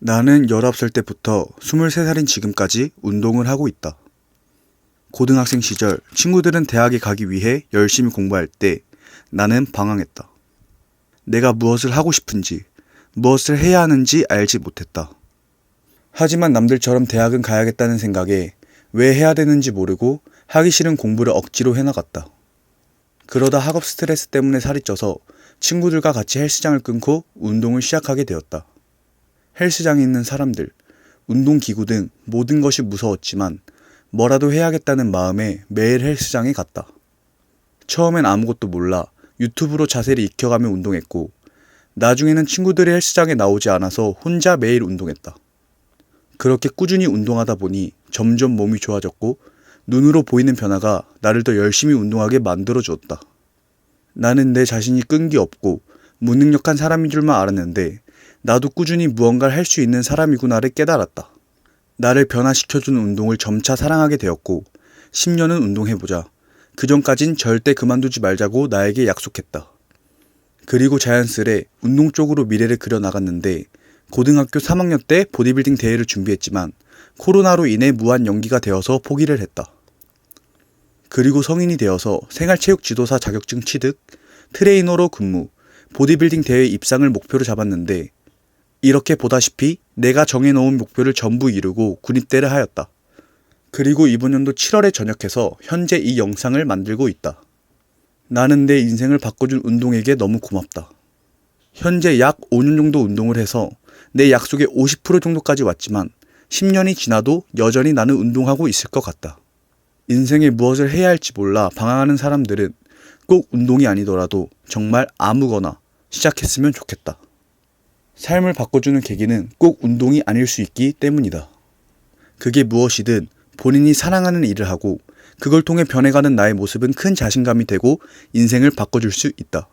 나는 19살 때부터 23살인 지금까지 운동을 하고 있다. 고등학생 시절 친구들은 대학에 가기 위해 열심히 공부할 때 나는 방황했다. 내가 무엇을 하고 싶은지, 무엇을 해야 하는지 알지 못했다. 하지만 남들처럼 대학은 가야겠다는 생각에 왜 해야 되는지 모르고 하기 싫은 공부를 억지로 해나갔다. 그러다 학업 스트레스 때문에 살이 쪄서 친구들과 같이 헬스장을 끊고 운동을 시작하게 되었다. 헬스장에 있는 사람들, 운동기구 등 모든 것이 무서웠지만 뭐라도 해야겠다는 마음에 매일 헬스장에 갔다. 처음엔 아무것도 몰라 유튜브로 자세를 익혀가며 운동했고, 나중에는 친구들이 헬스장에 나오지 않아서 혼자 매일 운동했다. 그렇게 꾸준히 운동하다 보니 점점 몸이 좋아졌고, 눈으로 보이는 변화가 나를 더 열심히 운동하게 만들어 주었다. 나는 내 자신이 끈기 없고 무능력한 사람인 줄만 알았는데 나도 꾸준히 무언가를 할 수 있는 사람이구나를 깨달았다. 나를 변화시켜주는 운동을 점차 사랑하게 되었고 10년은 운동해보자. 그 전까진 절대 그만두지 말자고 나에게 약속했다. 그리고 자연스레 운동 쪽으로 미래를 그려나갔는데 고등학교 3학년 때 보디빌딩 대회를 준비했지만 코로나로 인해 무한 연기가 되어서 포기를 했다. 그리고 성인이 되어서 생활체육 지도사 자격증 취득, 트레이너로 근무, 보디빌딩 대회 입상을 목표로 잡았는데 이렇게 보다시피 내가 정해놓은 목표를 전부 이루고 군입대를 하였다. 그리고 이번 연도 7월에 전역해서 현재 이 영상을 만들고 있다. 나는 내 인생을 바꿔준 운동에게 너무 고맙다. 현재 약 5년 정도 운동을 해서 내 약속의 50% 정도까지 왔지만 10년이 지나도 여전히 나는 운동하고 있을 것 같다. 인생에 무엇을 해야 할지 몰라 방황하는 사람들은 꼭 운동이 아니더라도 정말 아무거나 시작했으면 좋겠다. 삶을 바꿔주는 계기는 꼭 운동이 아닐 수 있기 때문이다. 그게 무엇이든 본인이 사랑하는 일을 하고 그걸 통해 변해가는 나의 모습은 큰 자신감이 되고 인생을 바꿔줄 수 있다.